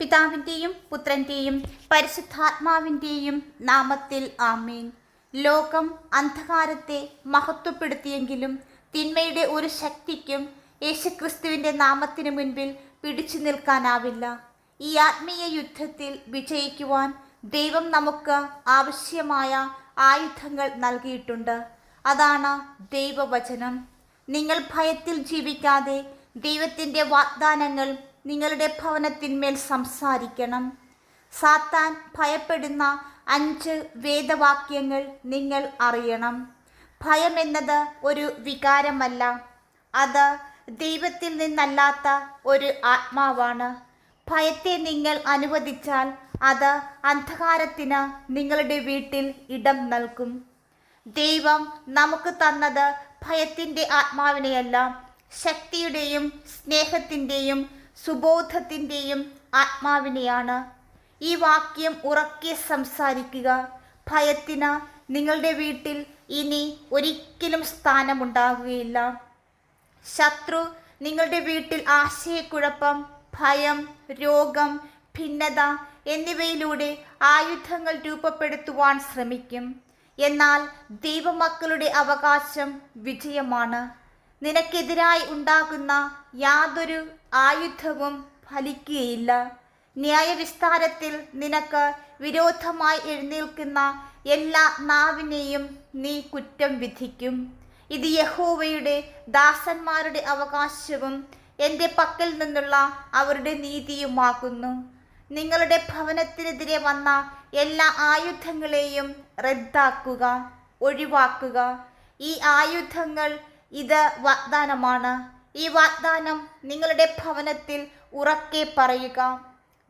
പിതാവിന്റെയും പുത്രന്റെയും പരിശുദ്ധാത്മാവിന്റെയും നാമത്തിൽ ആമീൻ. ലോകം അന്ധകാരത്തെ മഹത്വപ്പെടുത്തിയെങ്കിലും തിന്മയുടെ ഒരു ശക്തിക്കും യേശുക്രിസ്തുവിന്റെ നാമത്തിന് മുൻപിൽ പിടിച്ചു നിൽക്കാനാവില്ല. ഈ ആത്മീയ യുദ്ധത്തിൽ വിജയിക്കുവാൻ ദൈവം നമുക്ക് ആവശ്യമായ ആയുധങ്ങൾ നൽകിയിട്ടുണ്ട്. അതാണ് ദൈവവചനം. നിങ്ങൾ ഭയത്തിൽ ജീവിക്കാതെ ദൈവത്തിന്റെ വാഗ്ദാനങ്ങൾ നിങ്ങളുടെ ഭവനത്തിന്മേൽ സംസാരിക്കണം. സാത്താൻ ഭയപ്പെടുന്ന അഞ്ച് വേദവാക്യങ്ങൾ നിങ്ങൾ അറിയണം. ഭയം എന്നത് ഒരു വികാരമല്ല. അത് ദൈവത്തിൽ നിന്നല്ലാത്ത ഒരു ആത്മാവാണ്. ഭയത്തെ നിങ്ങൾ അനുവദിച്ചാൽ അത് അന്ധകാരത്തിന് നിങ്ങളുടെ വീട്ടിൽ ഇടം നൽകും. ദൈവം നമുക്ക് തന്നത് ഭയത്തിന്റെ ആത്മാവിനെയല്ല ശക്തിയുടെയും സ്നേഹത്തിന്റെയും സുബോധത്തിന്റെയും ആത്മാവിനെയാണ്. ഈ വാക്യം ഉറക്കെ സംസാരിക്കുക. ഭയത്തിന് നിങ്ങളുടെ വീട്ടിൽ ഇനി ഒരിക്കലും സ്ഥാനമുണ്ടാകുകയില്ല. ശത്രു നിങ്ങളുടെ വീട്ടിൽ ആശയക്കുഴപ്പം ഭയം രോഗം ഭിന്നത എന്നിവയിലൂടെ ആയുധങ്ങൾ രൂപപ്പെടുത്തുവാൻ ശ്രമിക്കും. എന്നാൽ ദൈവമക്കളുടെ അവകാശം വിജയമാണ്. നിനക്കെതിരായി ഉണ്ടാകുന്ന യാതൊരു ആയുധവും ഫലിക്കുകയില്ല. ന്യായവിസ്താരത്തിൽ നിനക്ക് വിരോധമായി എഴുന്നേൽക്കുന്ന എല്ലാ നാവിനെയും നീ കുറ്റം വിധിക്കും. ഇത് യഹോവയുടെ ദാസന്മാരുടെ അവകാശവും എന്റെ പക്കൽ നിന്നുള്ള അവരുടെ നീതിയുമാകുന്നു നിങ്ങളുടെ ഭവനത്തിനെതിരെ വന്ന എല്ലാ ആയുധങ്ങളെയും റദ്ദാക്കുക ഒഴിവാക്കുക. ഈ ആയുധങ്ങൾ ഇത് വാഗ്ദാനമാണ്. ഈ വാഗ്ദാനം നിങ്ങളുടെ ഭവനത്തിൽ ഉറക്കെ പറയുക.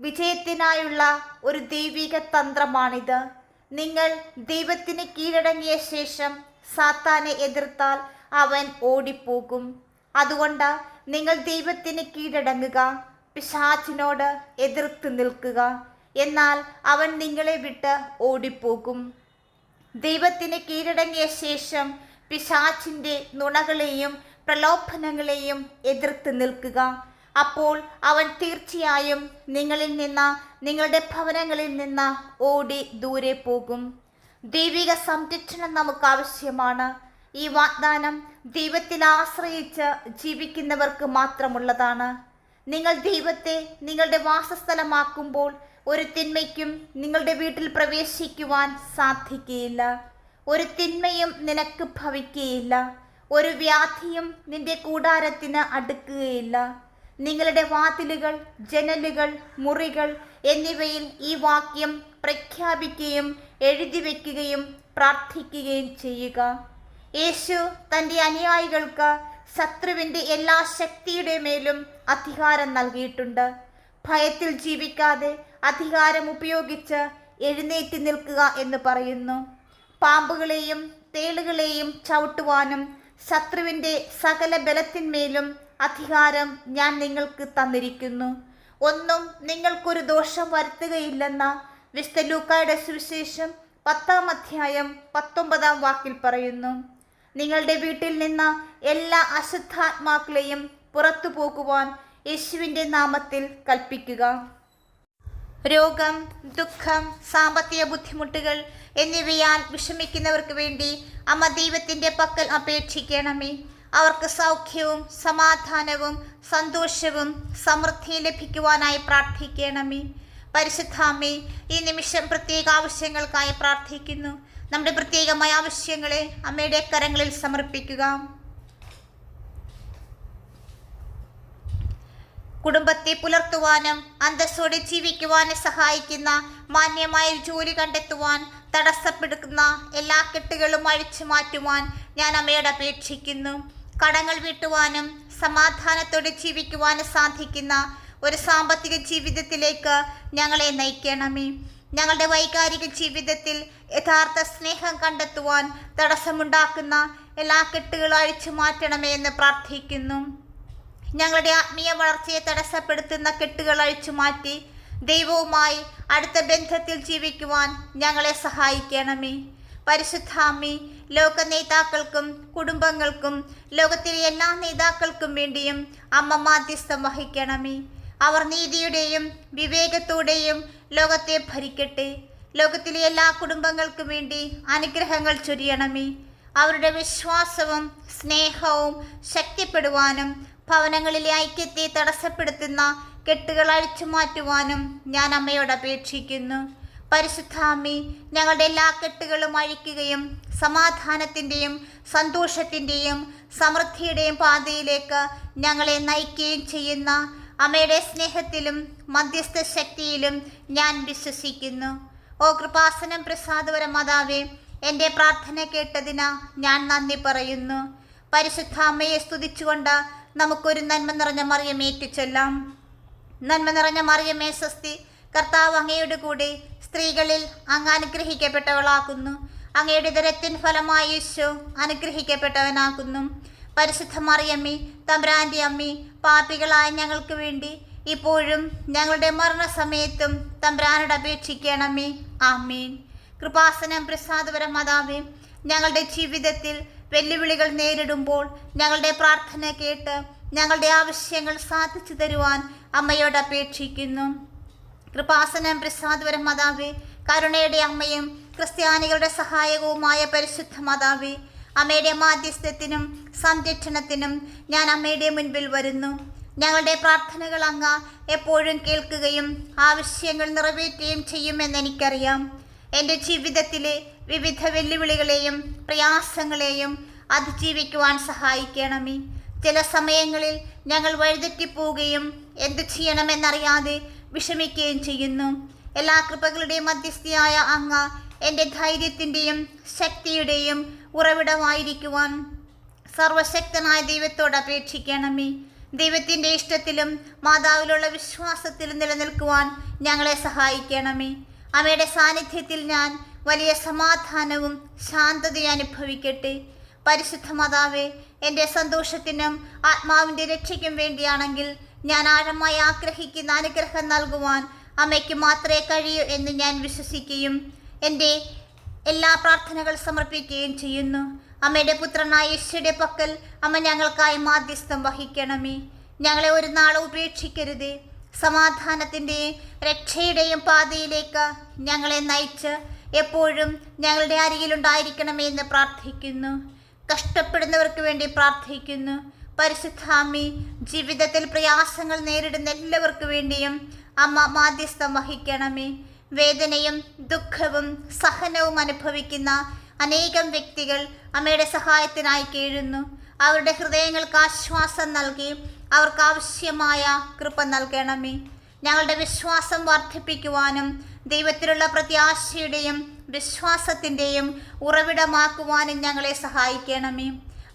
വിജയത്തിനായുള്ള ഒരു ദൈവിക തന്ത്രമാണിത്. നിങ്ങൾ ദൈവത്തിന് കീഴടങ്ങിയ ശേഷം സാത്താനെ എതിർത്താൽ അവൻ ഓടിപ്പോകും. അതുകൊണ്ട് നിങ്ങൾ ദൈവത്തിന് കീഴടങ്ങുക പിശാചിനോട് എതിർത്ത് നിൽക്കുക. എന്നാൽ അവൻ നിങ്ങളെ വിട്ട് ഓടിപ്പോകും. ദൈവത്തിന് കീഴടങ്ങിയ ശേഷം പിശാചിന്റെ നുണകളെയും പ്രലോഭനങ്ങളെയും എതിർത്ത് നിൽക്കുക. അപ്പോൾ അവൻ തീർച്ചയായും നിങ്ങളിൽ നിന്ന് നിങ്ങളുടെ ഭവനങ്ങളിൽ നിന്ന് ഓടി ദൂരെ പോകും. ദൈവിക സംരക്ഷണം നമുക്ക് ആവശ്യമാണ്. ഈ വാഗ്ദാനം ദൈവത്തിൽ ആശ്രയിച്ച് ജീവിക്കുന്നവർക്ക് മാത്രമുള്ളതാണ്. നിങ്ങൾ ദൈവത്തെ നിങ്ങളുടെ വാസസ്ഥലമാക്കുമ്പോൾ ഒരു തിന്മയ്ക്കും നിങ്ങളുടെ വീട്ടിൽ പ്രവേശിക്കുവാൻ സാധിക്കുകയില്ല. ഒരു തിന്മയും നിനക്ക് ഭവിക്കുകയില്ല. ഒരു വ്യാധിയും നിന്റെ കൂടാരത്തിന് അടുക്കുകയില്ല. നിങ്ങളുടെ വാതിലുകൾ ജനലുകൾ മുറികൾ എന്നിവയിൽ ഈ വാക്യം പ്രഖ്യാപിക്കുകയും എഴുതി വയ്ക്കുകയും പ്രാർത്ഥിക്കുകയും ചെയ്യുക. യേശു തന്റെ അനുയായികൾക്ക് ശത്രുവിന്റെ എല്ലാ ശക്തിയുടെ മേലും അധികാരം നൽകിയിട്ടുണ്ട്. ഭയത്തിൽ ജീവിക്കാതെ അധികാരം ഉപയോഗിച്ച് എഴുന്നേറ്റ് നിൽക്കുക എന്ന് പറയുന്നു. പാമ്പുകളെയും തേളുകളെയും ചവിട്ടുവാനും ശത്രുവിന്റെ സകല ബലത്തിന്മേലും അധികാരം ഞാൻ നിങ്ങൾക്ക് തന്നിരിക്കുന്നു. ഒന്നും നിങ്ങൾക്കൊരു ദോഷം വരുത്തുകയില്ലെന്ന വിശുദ്ധ ലൂക്കായുടെ സുവിശേഷം പത്താം അധ്യായം പത്തൊമ്പതാം വാക്കിൽ പറയുന്നു. നിങ്ങളുടെ വീട്ടിൽ നിന്ന് എല്ലാ അശുദ്ധാത്മാക്കളെയും പുറത്തു പോകുവാൻ യേശുവിന്റെ നാമത്തിൽ കൽപ്പിക്കുക. രോഗം ദുഃഖം സാമ്പത്തിക ബുദ്ധിമുട്ടുകൾ എന്നിവയാൽ വിഷമിക്കുന്നവർക്ക് വേണ്ടി അമ്മ ദൈവത്തിന്റെ പക്കൽ അപേക്ഷിക്കണമേ. അവർക്ക് സൗഖ്യവും സമാധാനവും സന്തോഷവും സമൃദ്ധിയും ലഭിക്കുവാനായി പ്രാർത്ഥിക്കണമേ. പരിശുദ്ധാമ്മേ ഈ നിമിഷം പ്രത്യേക ആവശ്യങ്ങൾക്കായി പ്രാർത്ഥിക്കുന്നു. നമ്മുടെ പ്രത്യേകമായ ആവശ്യങ്ങളെ അമ്മയുടെ കരങ്ങളിൽ സമർപ്പിക്കുക. കുടുംബത്തെ പുലർത്തുവാനും അന്തസ്സോടെ ജീവിക്കുവാനും സഹായിക്കുന്ന മാന്യമായ ജോലി കണ്ടെത്തുവാൻ തടസ്സപ്പെടുന്ന എല്ലാ കെട്ടുകളും അഴിച്ചു മാറ്റുവാൻ ഞാൻ അമ്മയോട് അപേക്ഷിക്കുന്നു. കടങ്ങൾ വീട്ടുവാനും സമാധാനത്തോടെ ജീവിക്കുവാനും സാധിക്കുന്ന ഒരു സാമ്പത്തിക ജീവിതത്തിലേക്ക് ഞങ്ങളെ നയിക്കണമേ. ഞങ്ങളുടെ വൈകാരിക ജീവിതത്തിൽ യഥാർത്ഥ സ്നേഹം കണ്ടെത്തുവാൻ തടസ്സമുണ്ടാക്കുന്ന എല്ലാ കെട്ടുകളും അഴിച്ചു മാറ്റണമേ എന്ന് പ്രാർത്ഥിക്കുന്നു. ഞങ്ങളുടെ ആത്മീയ വളർച്ചയെ തടസ്സപ്പെടുത്തുന്ന കെട്ടുകൾ അഴിച്ചു മാറ്റി ദൈവവുമായി അടുത്ത ബന്ധത്തിൽ ജീവിക്കുവാൻ ഞങ്ങളെ സഹായിക്കണമേ. പരിശുദ്ധാമി ലോക നേതാക്കൾക്കും കുടുംബങ്ങൾക്കും ലോകത്തിലെ എല്ലാ നേതാക്കൾക്കും വേണ്ടിയും അമ്മ മാധ്യസ്ഥം വഹിക്കണമേ. അവർ നീതിയുടെയും വിവേകത്തോടെയും ലോകത്തെ ഭരിക്കട്ടെ. ലോകത്തിലെ എല്ലാ കുടുംബങ്ങൾക്കും വേണ്ടി അനുഗ്രഹങ്ങൾ ചൊരിയണമേ. അവരുടെ വിശ്വാസവും സ്നേഹവും ശക്തിപ്പെടുവാനും ഭവനങ്ങളിലെ ഐക്യത്തെ തടസ്സപ്പെടുത്തുന്ന കെട്ടുകൾ അഴിച്ചു മാറ്റുവാനും ഞാൻ അമ്മയോട് അപേക്ഷിക്കുന്നു. പരിശുദ്ധാമ്മി ഞങ്ങളുടെ എല്ലാ കെട്ടുകളും അഴിക്കുകയും സമാധാനത്തിന്റെയും സന്തോഷത്തിന്റെയും സമൃദ്ധിയുടെയും പാതയിലേക്ക് ഞങ്ങളെ നയിക്കുകയും ചെയ്യുന്ന അമ്മയുടെ സ്നേഹത്തിലും മധ്യസ്ഥ ശക്തിയിലും ഞാൻ വിശ്വസിക്കുന്നു. ഓ കൃപാസനം പ്രസാദവര മാതാവേ എന്റെ പ്രാർത്ഥന കേട്ടതിന് ഞാൻ നന്ദി പറയുന്നു. പരിശുദ്ധ അമ്മയെ സ്തുതിച്ചുകൊണ്ട് നമുക്കൊരു നന്മ നിറഞ്ഞ മറിയമേറ്റു ചൊല്ലാം നന്മ നിറഞ്ഞ മറിയമേ സ്വസ്തി. കർത്താവ് അങ്ങയുടെ കൂടെ സ്ത്രീകളിൽ അങ്ങ് അനുഗ്രഹിക്കപ്പെട്ടവളാക്കുന്നു. അങ്ങയുടെ ദരത്തിൻ ഫലമായി യേശു അനുഗ്രഹിക്കപ്പെട്ടവനാക്കുന്നു പരിശുദ്ധ മറിയമ്മി തമ്പ്രാന്റെ അമ്മി പാപികളായ ഞങ്ങൾക്ക് വേണ്ടി ഇപ്പോഴും ഞങ്ങളുടെ മരണസമയത്തും തമ്പ്രാനോട് അപേക്ഷിക്കണമേ. ആമീൻ. കൃപാസനം പ്രസാദപരം മാതാവേ ഞങ്ങളുടെ ജീവിതത്തിൽ വെല്ലുവിളികൾ നേരിടുമ്പോൾ ഞങ്ങളുടെ പ്രാർത്ഥന കേട്ട് ഞങ്ങളുടെ ആവശ്യങ്ങൾ സാധിച്ചു തരുവാൻ അമ്മയോട് അപേക്ഷിക്കുന്നു. കൃപാസനം പ്രസാദ്വരം മാതാവേ കരുണയുടെ അമ്മയും ക്രിസ്ത്യാനികളുടെ സഹായകവുമായ പരിശുദ്ധ മാതാവേ അമ്മയുടെ മാധ്യസ്ഥത്തിനും സംരക്ഷണത്തിനും ഞാൻ അമ്മയുടെ മുൻപിൽ വരുന്നു. ഞങ്ങളുടെ പ്രാർത്ഥനകൾ അങ്ങ് എപ്പോഴും കേൾക്കുകയും ആവശ്യങ്ങൾ നിറവേറ്റുകയും ചെയ്യുമെന്ന് എനിക്കറിയാം. എന്റെ ജീവിതത്തിലെ വിവിധ വെല്ലുവിളികളെയും പ്രയാസങ്ങളെയും അതിജീവിക്കുവാൻ സഹായിക്കണമേ. ചില സമയങ്ങളിൽ ഞങ്ങൾ വഴിതെറ്റിപ്പോവുകയും എന്തു ചെയ്യണമെന്നറിയാതെ വിഷമിക്കുകയും ചെയ്യുന്നു. എല്ലാ കൃപകളുടെയും മധ്യസ്ഥയായ അങ്ങ് എന്റെ ധൈര്യത്തിന്റെയും ശക്തിയുടെയും ഉറവിടമായിരിക്കുവാൻ സർവശക്തനായ ദൈവത്തോട് അപേക്ഷിക്കണമേ. ദൈവത്തിന്റെ ഇഷ്ടത്തിലും മാതാവിലുള്ള വിശ്വാസത്തിലും നിലനിൽക്കുവാൻ ഞങ്ങളെ സഹായിക്കണമേ. അമ്മയുടെ സാന്നിധ്യത്തിൽ ഞാൻ വലിയ സമാധാനവും ശാന്തതയും അനുഭവിക്കട്ടെ. പരിശുദ്ധ മാതാവേ എന്റെ സന്തോഷത്തിനും ആത്മാവിന്റെ രക്ഷയ്ക്കും വേണ്ടിയാണെങ്കിൽ ഞാൻ ആഴമായി ആഗ്രഹിക്കുന്ന അനുഗ്രഹം നൽകുവാൻ അമ്മയ്ക്ക് മാത്രമേ കഴിയൂ എന്ന് ഞാൻ വിശ്വസിക്കുകയും എന്റെ എല്ലാ പ്രാർത്ഥനകൾ സമർപ്പിക്കുകയും ചെയ്യുന്നു. അമ്മയുടെ പുത്രനായ യേശുയുടെ പക്കൽ അമ്മ ഞങ്ങൾക്കായി മാധ്യസ്ഥം വഹിക്കണമേ. ഞങ്ങളെ ഒരു നാളും ഉപേക്ഷിക്കരുത്. സമാധാനത്തിന്റെയും രക്ഷയുടെയും പാതയിലേക്ക് ഞങ്ങളെ നയിച്ച് എപ്പോഴും ഞങ്ങളുടെ അരികിലുണ്ടായിരിക്കണമേ എന്ന് പ്രാർത്ഥിക്കുന്നു. കഷ്ടപ്പെടുന്നവർക്ക് വേണ്ടി പ്രാർത്ഥിക്കുന്നു. പരിശുദ്ധാമി ജീവിതത്തിൽ പ്രയാസങ്ങൾ നേരിടുന്ന എല്ലാവർക്കു വേണ്ടിയും അമ്മ മാധ്യസ്ഥം വഹിക്കണമേ. വേദനയും ദുഃഖവും സഹനവും അനുഭവിക്കുന്ന അനേകം വ്യക്തികൾ അമ്മയുടെ സഹായത്തിനായി കീഴുന്നു. അവരുടെ ഹൃദയങ്ങൾക്ക് ആശ്വാസം നൽകി അവർക്ക് ആവശ്യമായ കൃപ നൽകണമേ. ഞങ്ങളുടെ വിശ്വാസം വർദ്ധിപ്പിക്കുവാനും ദൈവത്തിലുള്ള പ്രത്യാശയുടെയും വിശ്വാസത്തിന്റെയും ഉറവിടമാക്കുവാനും ഞങ്ങളെ സഹായിക്കണമേ.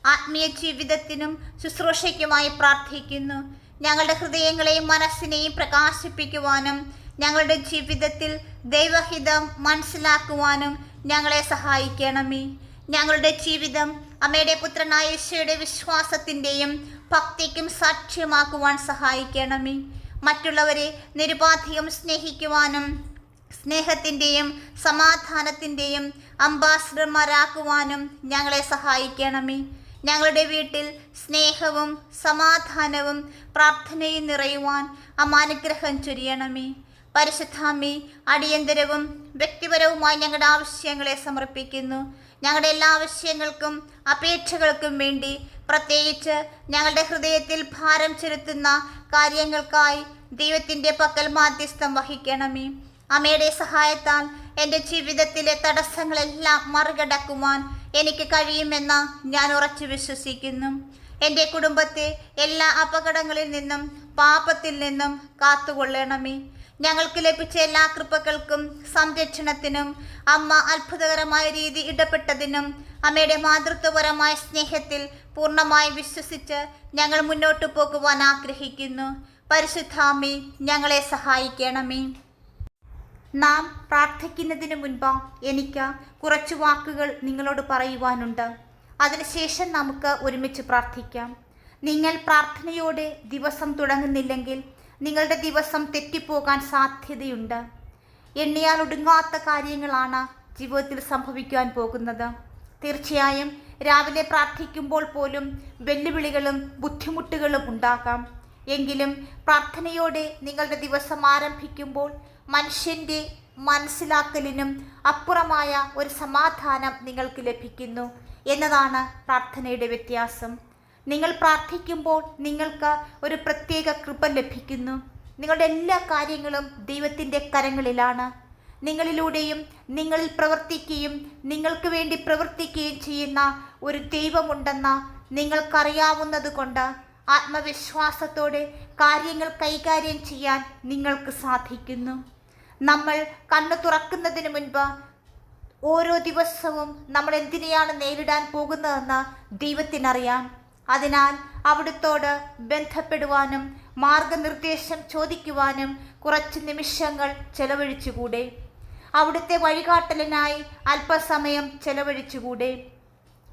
ആത്മീയ ജീവിതത്തിനും ശുശ്രൂഷയ്ക്കുമായി പ്രാർത്ഥിക്കുന്നു. ഞങ്ങളുടെ ഹൃദയങ്ങളെയും മനസ്സിനെയും പ്രകാശിപ്പിക്കുവാനും ഞങ്ങളുടെ ജീവിതത്തിൽ ദൈവഹിതം മനസ്സിലാക്കുവാനും ഞങ്ങളെ സഹായിക്കണമേ. ഞങ്ങളുടെ ജീവിതം അമ്മയുടെ പുത്രനായ യേശുയുടെ വിശ്വാസത്തിന്റെയും ഭക്തിക്കും സാക്ഷ്യമാക്കുവാൻ സഹായിക്കണമേ. മറ്റുള്ളവരെ നിരുപാധികം സ്നേഹിക്കുവാനും സ്നേഹത്തിന്റെയും സമാധാനത്തിന്റെയും അംബാസിഡർമാരാക്കുവാനും ഞങ്ങളെ സഹായിക്കണമേ. ഞങ്ങളുടെ വീട്ടിൽ സ്നേഹവും സമാധാനവും പ്രാർത്ഥനയും നിറയുവാൻ അമാനുഗ്രഹം ചൊരിയണമേ. പരിശുദ്ധാമി അടിയന്തരവും വ്യക്തിപരവുമായി ഞങ്ങളുടെ ആവശ്യങ്ങളെ സമർപ്പിക്കുന്നു. ഞങ്ങളുടെ എല്ലാ ആവശ്യങ്ങൾക്കും അപേക്ഷകൾക്കും വേണ്ടി പ്രത്യേകിച്ച് ഞങ്ങളുടെ ഹൃദയത്തിൽ ഭാരം ചെലുത്തുന്ന കാര്യങ്ങൾക്കായി ദൈവത്തിന്റെ പക്കൽ മാധ്യസ്ഥം വഹിക്കണമേ. അമ്മയുടെ സഹായത്താൽ എന്റെ ജീവിതത്തിലെ തടസ്സങ്ങളെല്ലാം മറികടക്കുവാൻ എനിക്ക് കഴിയുമെന്ന് ഞാൻ ഉറച്ചു വിശ്വസിക്കുന്നു. എന്റെ കുടുംബത്തെ എല്ലാ അപകടങ്ങളിൽ നിന്നും പാപത്തിൽ നിന്നും കാത്തുകൊള്ളണമേ. ഞങ്ങൾക്ക് ലഭിച്ച എല്ലാ കൃപകൾക്കും സംരക്ഷണത്തിനും അമ്മ അത്ഭുതകരമായ രീതി ഇടപെട്ടതിനും അമ്മയുടെ മാതൃത്വപരമായ സ്നേഹത്തിൽ പൂർണമായി വിശ്വസിച്ച് ഞങ്ങൾ മുന്നോട്ട് പോകുവാൻ ആഗ്രഹിക്കുന്നു. പരിശുദ്ധാമി ഞങ്ങളെ സഹായിക്കണമേ. നാം പ്രാർത്ഥിക്കുന്നതിന് മുൻപ് എനിക്ക് കുറച്ച് വാക്കുകൾ നിങ്ങളോട് പറയുവാനുണ്ട്. അതിനുശേഷം നമുക്ക് ഒരുമിച്ച് പ്രാർത്ഥിക്കാം. നിങ്ങൾ പ്രാർത്ഥനയോടെ ദിവസം തുടങ്ങുന്നില്ലെങ്കിൽ നിങ്ങളുടെ ദിവസം തെറ്റിപ്പോകാൻ സാധ്യതയുണ്ട്. എണ്ണിയാൽ ഒടുങ്ങാത്ത കാര്യങ്ങളാണ് ജീവിതത്തിൽ സംഭവിക്കാൻ പോകുന്നത്. തീർച്ചയായും രാവിലെ പ്രാർത്ഥിക്കുമ്പോൾ പോലും വെല്ലുവിളികളും ബുദ്ധിമുട്ടുകളും ഉണ്ടാകാം. എങ്കിലും പ്രാർത്ഥനയോടെ നിങ്ങളുടെ ദിവസം ആരംഭിക്കുമ്പോൾ മനുഷ്യന്റെ മനസ്സിലാക്കലിനും അപ്പുറമായ ഒരു സമാധാനം നിങ്ങൾക്ക് ലഭിക്കുന്നു എന്നതാണ് പ്രാർത്ഥനയുടെ വ്യത്യാസം. നിങ്ങൾ പ്രാർത്ഥിക്കുമ്പോൾ നിങ്ങൾക്ക് ഒരു പ്രത്യേക കൃപ ലഭിക്കുന്നു. നിങ്ങളുടെ എല്ലാ കാര്യങ്ങളും ദൈവത്തിന്റെ കരങ്ങളിലാണ്. നിങ്ങളിലൂടെയും നിങ്ങളിൽ പ്രവർത്തിക്കുകയും നിങ്ങൾക്ക് വേണ്ടി പ്രവർത്തിക്കുകയും ചെയ്യുന്ന ഒരു ദൈവമുണ്ടെന്ന നിങ്ങൾക്കറിയാവുന്നത് കൊണ്ട് ആത്മവിശ്വാസത്തോടെ കാര്യങ്ങൾ കൈകാര്യം ചെയ്യാൻ നിങ്ങൾക്ക് സാധിക്കുന്നു. നമ്മൾ കണ്ണു തുറക്കുന്നതിന് മുൻപ് ഓരോ ദിവസവും നമ്മൾ എന്തിനെയാണ് നേരിടാൻ പോകുന്നതെന്ന് ദൈവത്തിനറിയാം. അതിനാൽ അവിടുത്തോട് ബന്ധപ്പെടുവാനും മാർഗനിർദ്ദേശം ചോദിക്കുവാനും കുറച്ച് നിമിഷങ്ങൾ ചെലവഴിച്ചുകൂടെ. അവിടുത്തെ വഴികാട്ടലിനായി അല്പസമയം ചെലവഴിച്ചുകൂടെ.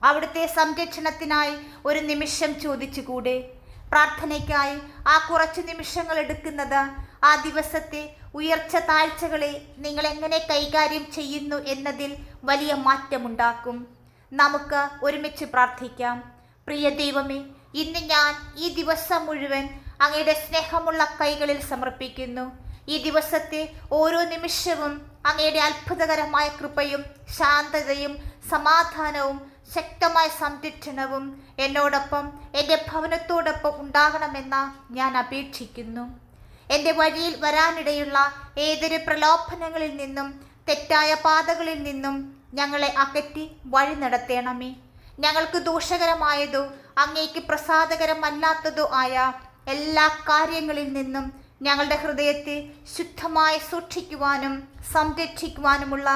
അവിടുത്തെ സംരക്ഷണത്തിനായി ഒരു നിമിഷം ചോദിച്ചുകൂടെ. പ്രാർത്ഥനയ്ക്കായി ആ കുറച്ച് നിമിഷങ്ങൾ എടുക്കുന്നത് ആ ദിവസത്തെ ഉയർച്ച താഴ്ചകളെ നിങ്ങൾ എങ്ങനെ കൈകാര്യം ചെയ്യുന്നു എന്നതിൽ വലിയ മാറ്റമുണ്ടാക്കും. നമുക്ക് ഒരുമിച്ച് പ്രാർത്ഥിക്കാം. പ്രിയ ദൈവമേ ഇന്ന് ഞാൻ ഈ ദിവസം മുഴുവൻ അങ്ങയുടെ സ്നേഹമുള്ള കൈകളിൽ സമർപ്പിക്കുന്നു. ഈ ദിവസത്തെ ഓരോ നിമിഷവും അങ്ങയുടെ അത്ഭുതകരമായ കൃപയും ശാന്തതയും സമാധാനവും ശക്തമായ സംരക്ഷണവും എന്നോടൊപ്പം എന്റെ ഭവനത്തോടൊപ്പം ഉണ്ടാകണമെന്ന ഞാൻ അപേക്ഷിക്കുന്നു. എന്റെ വഴിയിൽ വരാനിടയുള്ള ഏതൊരു പ്രലോഭനങ്ങളിൽ നിന്നും തെറ്റായ പാതകളിൽ നിന്നും ഞങ്ങളെ അകറ്റി വഴി നടത്തണമേ. ഞങ്ങൾക്ക് ദോഷകരമായതോ അങ്ങേക്ക് പ്രസാദകരമല്ലാത്തതോ ആയ എല്ലാ കാര്യങ്ങളിൽ നിന്നും ഞങ്ങളുടെ ഹൃദയത്തെ ശുദ്ധമായി സൂക്ഷിക്കുവാനും സംരക്ഷിക്കുവാനുമുള്ള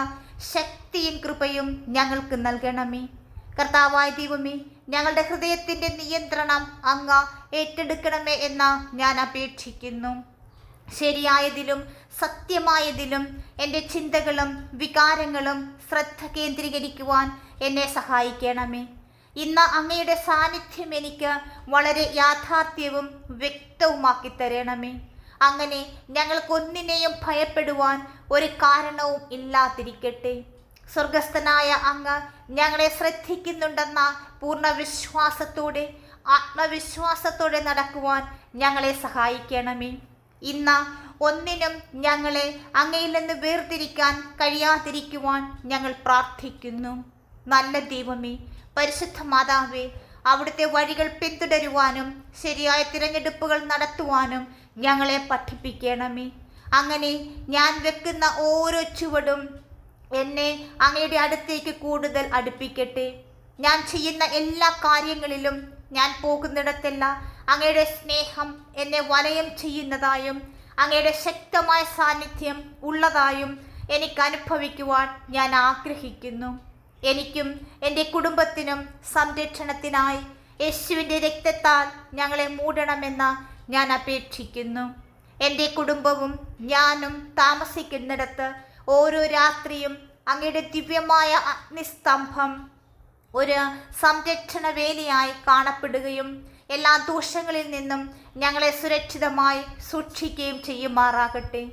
ശക്തിയും കൃപയും ഞങ്ങൾക്ക് നൽകണമേ. കർത്താവായ ദൈവമേ ഞങ്ങളുടെ ഹൃദയത്തിന്റെ നിയന്ത്രണം അങ്ങ് ഏറ്റെടുക്കണമേ എന്ന് ഞാൻ അപേക്ഷിക്കുന്നു. ശരിയായതിലും സത്യമായതിലും എന്റെ ചിന്തകളും വികാരങ്ങളും ശ്രദ്ധ കേന്ദ്രീകരിക്കുവാൻ എന്നെ സഹായിക്കണമേ. ഇന്ന് അങ്ങയുടെ സാന്നിധ്യം എനിക്ക് വളരെ യാഥാർത്ഥ്യവും വ്യക്തവുമാക്കി തരണമേ അങ്ങനെ ഞങ്ങൾക്കൊന്നിനെയും ഭയപ്പെടുവാൻ ഒരു കാരണവും ഇല്ലാതിരിക്കട്ടെ. സ്വർഗസ്ഥനായ അങ്ങ് ഞങ്ങളെ ശ്രദ്ധിക്കുന്നുണ്ടെന്ന പൂർണ വിശ്വാസത്തോടെ ആത്മവിശ്വാസത്തോടെ നടക്കുവാൻ ഞങ്ങളെ സഹായിക്കണമേ. ഇന്ന് ഒന്നിനും ഞങ്ങളെ അങ്ങയിൽ നിന്ന് വേർതിരിക്കാൻ കഴിയാതിരിക്കുവാൻ ഞങ്ങൾ പ്രാർത്ഥിക്കുന്നു. നല്ല ദൈവമേ പരിശുദ്ധ മാതാവേ അവിടുത്തെ വഴികൾ പിന്തുടരുവാനും ശരിയായ തിരഞ്ഞെടുപ്പുകൾ നടത്തുവാനും ഞങ്ങളെ പഠിപ്പിക്കണമേ. അങ്ങനെ ഞാൻ വെക്കുന്ന ഓരോ ചുവടും എന്നെ അങ്ങയുടെ അടുത്തേക്ക് കൂടുതൽ അടുപ്പിക്കട്ടെ. ഞാൻ ചെയ്യുന്ന എല്ലാ കാര്യങ്ങളിലും ഞാൻ പോകുന്നിടത്തെല്ലാം അങ്ങയുടെ സ്നേഹം എന്നെ വലയം ചെയ്യുന്നതായും അങ്ങയുടെ ശക്തമായ സാന്നിധ്യം ഉള്ളതായും എനിക്ക് അനുഭവിക്കുവാൻ ഞാൻ ആഗ്രഹിക്കുന്നു. എനിക്കും എന്റെ കുടുംബത്തിനും സംരക്ഷണത്തിനായി യേശുവിന്റെ രക്തത്താൽ ഞങ്ങളെ മൂടണമെന്ന് ഞാൻ അപേക്ഷിക്കുന്നു. എന്റെ കുടുംബവും ഞാനും താമസിക്കുന്നിടത്ത് ഓരോ രാത്രിയും അങ്ങയുടെ ദിവ്യമായ അഗ്നിസ്തംഭം ഒരു സംരക്ഷണ വേലിയായി കാണപ്പെടുകയും എല്ലാ ദോഷങ്ങളിൽ നിന്നും ഞങ്ങളെ സുരക്ഷിതമായി സൂക്ഷിക്കുകയും ചെയ്യുമാറാകട്ടെ.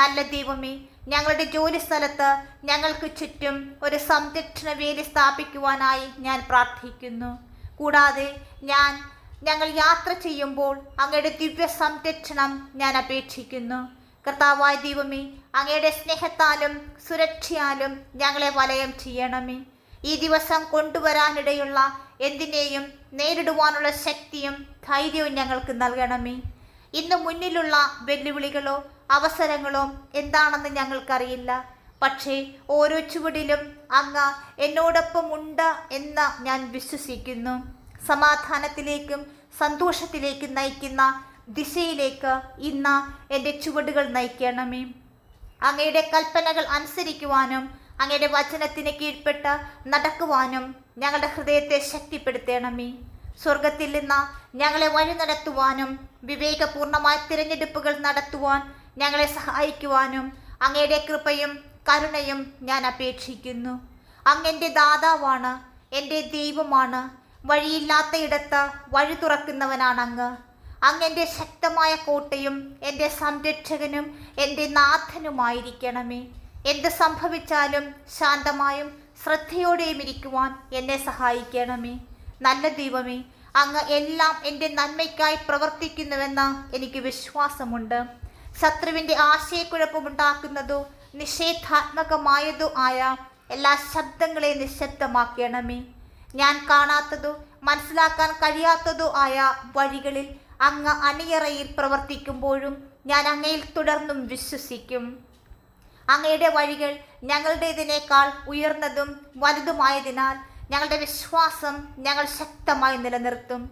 നല്ല ദൈവമേ ഞങ്ങളുടെ ജോലി സ്ഥലത്ത് ഞങ്ങൾക്ക് ചുറ്റും ഒരു സംരക്ഷണ വേലി സ്ഥാപിക്കുവാനായി ഞാൻ പ്രാർത്ഥിക്കുന്നു. കൂടാതെ ഞാൻ ഞങ്ങൾ യാത്ര ചെയ്യുമ്പോൾ അങ്ങയുടെ ദിവ്യ സംരക്ഷണം ഞാൻ അപേക്ഷിക്കുന്നു. കർത്താവായ ദൈവമേ അങ്ങയുടെ സ്നേഹത്താലും സുരക്ഷയാലും ഞങ്ങളെ വലയം ചെയ്യണമേ. ഈ ദിവസം കൊണ്ടുവരാനിടയുള്ള എന്തിനേയും നേരിടുവാനുള്ള ശക്തിയും ധൈര്യവും ഞങ്ങൾക്ക് നൽകണമേ. ഇന്ന് മുന്നിലുള്ള വെല്ലുവിളികളോ അവസരങ്ങളോ എന്താണെന്ന് ഞങ്ങൾക്കറിയില്ല. പക്ഷേ ഓരോ ചുവടിലും അങ്ങ് എന്നോടൊപ്പം ഉണ്ട് എന്ന് ഞാൻ വിശ്വസിക്കുന്നു. സമാധാനത്തിലേക്കും സന്തോഷത്തിലേക്കും നയിക്കുന്ന ദിശയിലേക്ക് ഇന്ന് എന്റെ ചുവടുകൾ നയിക്കണമേ. അങ്ങയുടെ കൽപ്പനകൾ അനുസരിക്കുവാനും അങ്ങയുടെ വചനത്തിന് കീഴ്പ്പെട്ട് നടക്കുവാനും ഞങ്ങളുടെ ഹൃദയത്തെ ശക്തിപ്പെടുത്തണമേ. സ്വർഗത്തിൽ നിന്ന് ഞങ്ങളെ വഴി നടത്തുവാനും വിവേകപൂർണമായ തിരഞ്ഞെടുപ്പുകൾ നടത്തുവാൻ ഞങ്ങളെ സഹായിക്കുവാനും അങ്ങയുടെ കൃപയും കരുണയും ഞാൻ അപേക്ഷിക്കുന്നു. അങ്ങെന്റെ ദാതാവാണ് എന്റെ ദൈവമാണ്. വഴിയില്ലാത്ത ഇടത്ത് വഴി തുറക്കുന്നവനാണ് അങ്ങ് അങ്ങെന്റെ ശക്തമായ കോട്ടയും എന്റെ സംരക്ഷകനും എന്റെ നാഥനുമായിരിക്കണമേ. എന്ത് സംഭവിച്ചാലും ശാന്തമായും ശ്രദ്ധയോടെയും ഇരിക്കുവാൻ എന്നെ സഹായിക്കണമേ. നല്ല ദൈവമേ അങ്ങ് എല്ലാം എന്റെ നന്മയ്ക്കായി പ്രവർത്തിക്കുന്നുവെന്ന് എനിക്ക് വിശ്വാസമുണ്ട്. ശത്രുവിന്റെ ആശയക്കുഴപ്പമുണ്ടാക്കുന്നതോ നിഷേധാത്മകമായതോ ആയ എല്ലാ ശബ്ദങ്ങളെ നിശബ്ദമാക്കണമേ. ഞാൻ കാണാത്തതോ മനസ്സിലാക്കാൻ കഴിയാത്തതോ ആയ വഴികളിൽ അങ്ങ് അണിയറയിൽ പ്രവർത്തിക്കുമ്പോഴും ഞാൻ അങ്ങയിൽ തുടർന്നും വിശ്വസിക്കും. അങ്ങയുടെ വഴികൾ ഞങ്ങളുടേതിനേക്കാൾ ഉയർന്നതും വലുതുമായതിനാൽ ഞങ്ങളുടെ വിശ്വാസം ഞങ്ങൾ ശക്തമായി നിലനിർത്തും.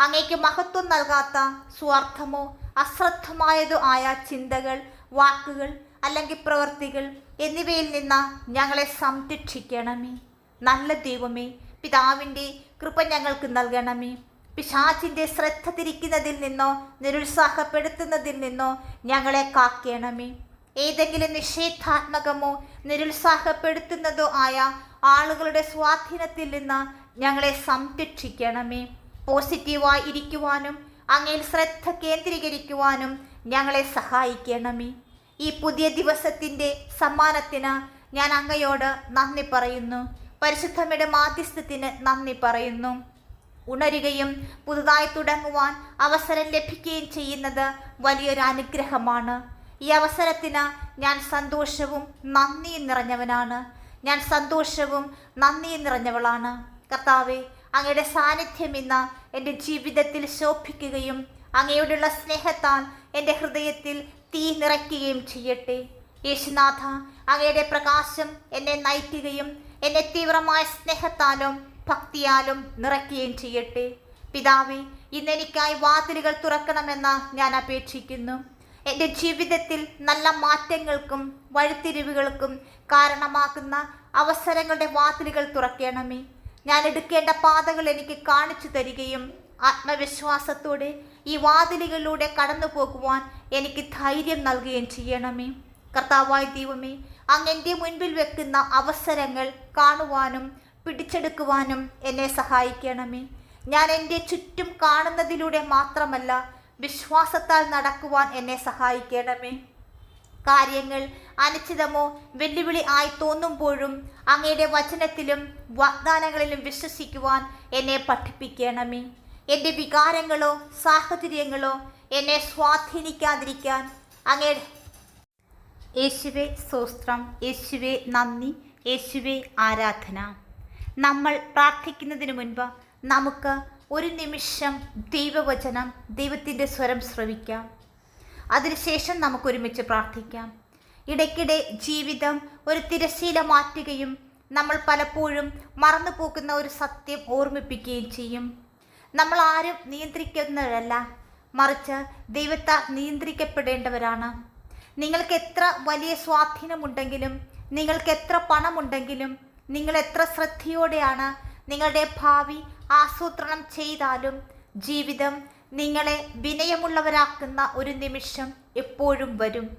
അങ്ങേക്ക് മഹത്വം നൽകാത്ത സ്വാർത്ഥമോ അശ്രദ്ധമായതോ ആയ ചിന്തകൾ വാക്കുകൾ അല്ലെങ്കിൽ പ്രവൃത്തികൾ എന്നിവയിൽ നിന്ന് ഞങ്ങളെ സംരക്ഷിക്കണമേ. നല്ല ദൈവമേ പിതാവിന്റെ കൃപ ഞങ്ങൾക്ക് നൽകണമേ. പിശാചിന്റെ ശ്രദ്ധ തിരിക്കുന്നതിൽ നിന്നോ നിരുത്സാഹപ്പെടുത്തുന്നതിൽ നിന്നോ ഞങ്ങളെ കാക്കണമേ. ഏതെങ്കിലും നിഷേധാത്മകമോ നിരുത്സാഹപ്പെടുത്തുന്നതോ ആയ ആളുകളുടെ സ്വാധീനത്തിൽ നിന്ന് ഞങ്ങളെ സംരക്ഷിക്കണമേ. പോസിറ്റീവായി ഇരിക്കുവാനും അങ്ങയിൽ ശ്രദ്ധ കേന്ദ്രീകരിക്കുവാനും ഞങ്ങളെ സഹായിക്കണമേ. ഈ പുതിയ ദിവസത്തിന്റെ സമ്മാനത്തിന് ഞാൻ അങ്ങയോട് നന്ദി പറയുന്നു. പരിശുദ്ധമ്മയുടെ മാധ്യസ്ഥത്തിന് നന്ദി പറയുന്നു. ഉണരുകയും പുതുതായി തുടങ്ങുവാൻ അവസരം ലഭിക്കുകയും ചെയ്യുന്നത് വലിയൊരു അനുഗ്രഹമാണ്. ഈ അവസരത്തിന് ഞാൻ സന്തോഷവും നന്ദിയും നിറഞ്ഞവനാണ്. ഞാൻ സന്തോഷവും നന്ദിയും നിറഞ്ഞവളാണ്. കർത്താവെ അങ്ങയുടെ സാന്നിധ്യം ഇന്ന് എന്റെ ജീവിതത്തിൽ ശോഭിക്കുകയും അങ്ങയോടുള്ള സ്നേഹത്താൽ എന്റെ ഹൃദയത്തിൽ തീ നിറയ്ക്കുകയും ചെയ്യട്ടെ. യേശുനാഥ അങ്ങയുടെ പ്രകാശം എന്നെ നയിക്കുകയും എന്നെ തീവ്രമായ സ്നേഹത്താലും ഭക്തിയാലും നിറയ്ക്കുകയും ചെയ്യട്ടെ. പിതാവെ ഇന്നെനിക്കായി വാതിലുകൾ തുറക്കണമെന്ന് ഞാൻ അപേക്ഷിക്കുന്നു. എന്റെ ജീവിതത്തിൽ നല്ല മാറ്റങ്ങൾക്കും വഴിത്തിരിവുകൾക്കും കാരണമാക്കുന്ന അവസരങ്ങളുടെ വാതിലുകൾ തുറക്കണമേ. ഞാൻ എടുക്കേണ്ട പാതകൾ എനിക്ക് കാണിച്ചു തരികയും ആത്മവിശ്വാസത്തോടെ ഈ വാതിലുകളിലൂടെ കടന്നു പോകുവാൻ എനിക്ക് ധൈര്യം നൽകുകയും ചെയ്യണമേ. കർത്താവായ ദൈവമേ അങ്ങ് എന്റെ മുൻപിൽ വെക്കുന്ന അവസരങ്ങൾ കാണുവാനും പിടിച്ചെടുക്കുവാനും എന്നെ സഹായിക്കണമേ. ഞാൻ എന്റെ ചുറ്റും കാണുന്നതിലൂടെ മാത്രമല്ല വിശ്വാസത്താൽ നടക്കുവാൻ എന്നെ സഹായിക്കണമേ. കാര്യങ്ങൾ അനിശ്ചിതമോ വെല്ലുവിളി ആയി തോന്നുമ്പോഴും അങ്ങയുടെ വചനത്തിലും വാഗ്ദാനങ്ങളിലും വിശ്വസിക്കുവാൻ എന്നെ പഠിപ്പിക്കണമേ. എന്റെ വികാരങ്ങളോ സാഹചര്യങ്ങളോ എന്നെ സ്വാധീനിക്കാതിരിക്കാൻ അങ്ങയുടെ യേശുവെ സ്തോത്രം. യേശുവെ നന്ദി. യേശുവെ ആരാധന. നമ്മൾ പ്രാർത്ഥിക്കുന്നതിന് മുൻപ് നമുക്ക് ഒരു നിമിഷം ദൈവവചനം ദൈവത്തിന്റെ സ്വരം ശ്രവിക്കാം. അതിനുശേഷം നമുക്ക് ഒരുമിച്ച് പ്രാർത്ഥിക്കാം. ഇടയ്ക്കിടെ ജീവിതം ഒരു തിരശീല മാറ്റുകയും നമ്മൾ പലപ്പോഴും മറന്നു പോകുന്ന ഒരു സത്യം ഓർമ്മിപ്പിക്കുകയും ചെയ്യും. നമ്മൾ ആരും നിയന്ത്രിക്കുന്നവരല്ല. മറിച്ച് ദൈവത്താൽ നിയന്ത്രിക്കപ്പെടേണ്ടവരാണ്. നിങ്ങൾക്ക് എത്ര വലിയ സ്വാധീനമുണ്ടെങ്കിലും നിങ്ങൾക്ക് എത്ര പണമുണ്ടെങ്കിലും നിങ്ങൾ എത്ര ശ്രദ്ധയോടെയാണ് നിങ്ങളുടെ ഭാവി ആസൂത്രണം ചെയ്താലും ജീവിതം നിങ്ങളെ വിനയമുള്ളവരാക്കുന്ന ഒരു നിമിഷം എപ്പോഴും വരും.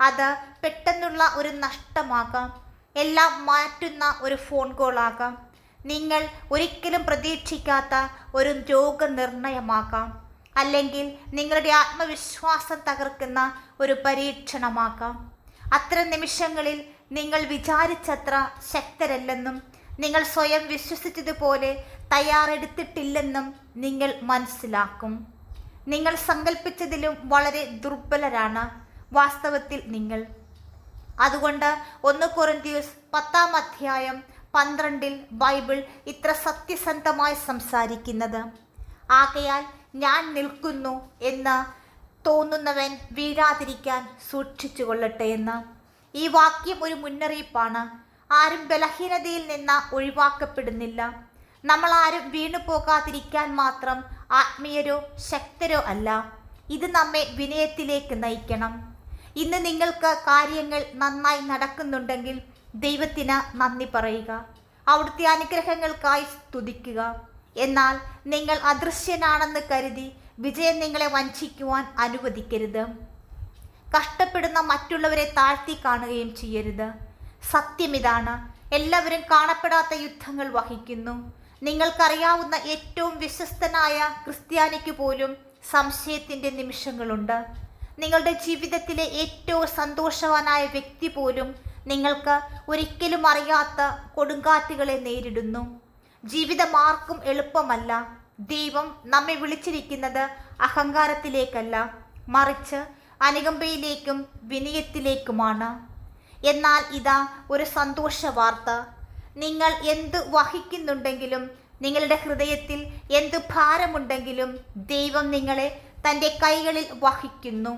അത് പെട്ടെന്നുള്ള ഒരു നഷ്ടമാകാം. എല്ലാം മാറ്റുന്ന ഒരു ഫോൺ കോളാകാം നിങ്ങൾ ഒരിക്കലും പ്രതീക്ഷിക്കാത്ത ഒരു രോഗനിർണയമാകാം. അല്ലെങ്കിൽ നിങ്ങളുടെ ആത്മവിശ്വാസം തകർക്കുന്ന ഒരു പരീക്ഷണമാകാം. അത്തരം നിമിഷങ്ങളിൽ നിങ്ങൾ വിചാരിച്ചത്ര ശക്തരല്ലെന്നും നിങ്ങൾ സ്വയം വിശ്വസിച്ചതുപോലെ തയ്യാറെടുത്തിട്ടില്ലെന്നും നിങ്ങൾ മനസ്സിലാക്കും. നിങ്ങൾ സങ്കല്പിച്ചതിലും വളരെ ദുർബലരാണ് വാസ്തവത്തിൽ നിങ്ങൾ. അതുകൊണ്ട് ഒന്ന് കൊറിന്ത്യസ് പത്താം അധ്യായം പന്ത്രണ്ടിൽ ബൈബിൾ ഇത്ര സത്യസന്ധമായി സംസാരിക്കുന്നത്. ആകയാൽ ഞാൻ നിൽക്കുന്നു എന്ന് തോന്നുന്നവൻ വീഴാതിരിക്കാൻ സൂക്ഷിച്ചു കൊള്ളട്ടെ എന്ന്. ഈ വാക്യം ഒരു മുന്നറിയിപ്പാണ്. ആരും ബലഹീനതയിൽ നിന്ന് ഒഴിവാക്കപ്പെടുന്നില്ല. നമ്മൾ ആരും വീണു പോകാതിരിക്കാൻ മാത്രം ആത്മീയരോ ശക്തരോ അല്ല. ഇത് നമ്മെ വിനയത്തിലേക്ക് നയിക്കണം. ഇന്ന് നിങ്ങൾക്ക് കാര്യങ്ങൾ നന്നായി നടക്കുന്നുണ്ടെങ്കിൽ ദൈവത്തിന് നന്ദി പറയുക. അവിടുത്തെ അനുഗ്രഹങ്ങൾക്കായി സ്തുതിക്കുക. എന്നാൽ നിങ്ങൾ അദൃശ്യനാണെന്ന് കരുതി വിജയം നിങ്ങളെ വഞ്ചിക്കുവാൻ അനുവദിക്കരുത്. കഷ്ടപ്പെടുന്ന മറ്റുള്ളവരെ താഴ്ത്തി കാണുകയും ചെയ്യരുത്. സത്യം ഇതാണ് എല്ലാവരും കാണപ്പെടാത്ത യുദ്ധങ്ങൾ വഹിക്കുന്നു. നിങ്ങൾക്കറിയാവുന്ന ഏറ്റവും വിശ്വസ്തനായ ക്രിസ്ത്യാനിക്ക് പോലും സംശയത്തിന്റെ നിമിഷങ്ങളുണ്ട്. നിങ്ങളുടെ ജീവിതത്തിലെ ഏറ്റവും സന്തോഷവാനായ വ്യക്തി പോലും നിങ്ങൾക്ക് ഒരിക്കലും അറിയാത്ത കൊടുങ്കാറ്റുകളെ നേരിടുന്നു. ജീവിതം ആർക്കും എളുപ്പമല്ല. ദൈവം നമ്മെ വിളിച്ചിരിക്കുന്നത് അഹങ്കാരത്തിലേക്കല്ല മറിച്ച് അനുകമ്പയിലേക്കും വിനയത്തിലേക്കുമാണ്. എന്നാൽ ഇതാ ഒരു സന്തോഷ വാർത്ത. നിങ്ങൾ എന്ത് വഹിക്കുന്നുണ്ടെങ്കിലും നിങ്ങളുടെ ഹൃദയത്തിൽ എന്ത് ഭാരമുണ്ടെങ്കിലും ദൈവം നിങ്ങളെ തന്റെ കൈകളിൽ വഹിക്കുന്നു.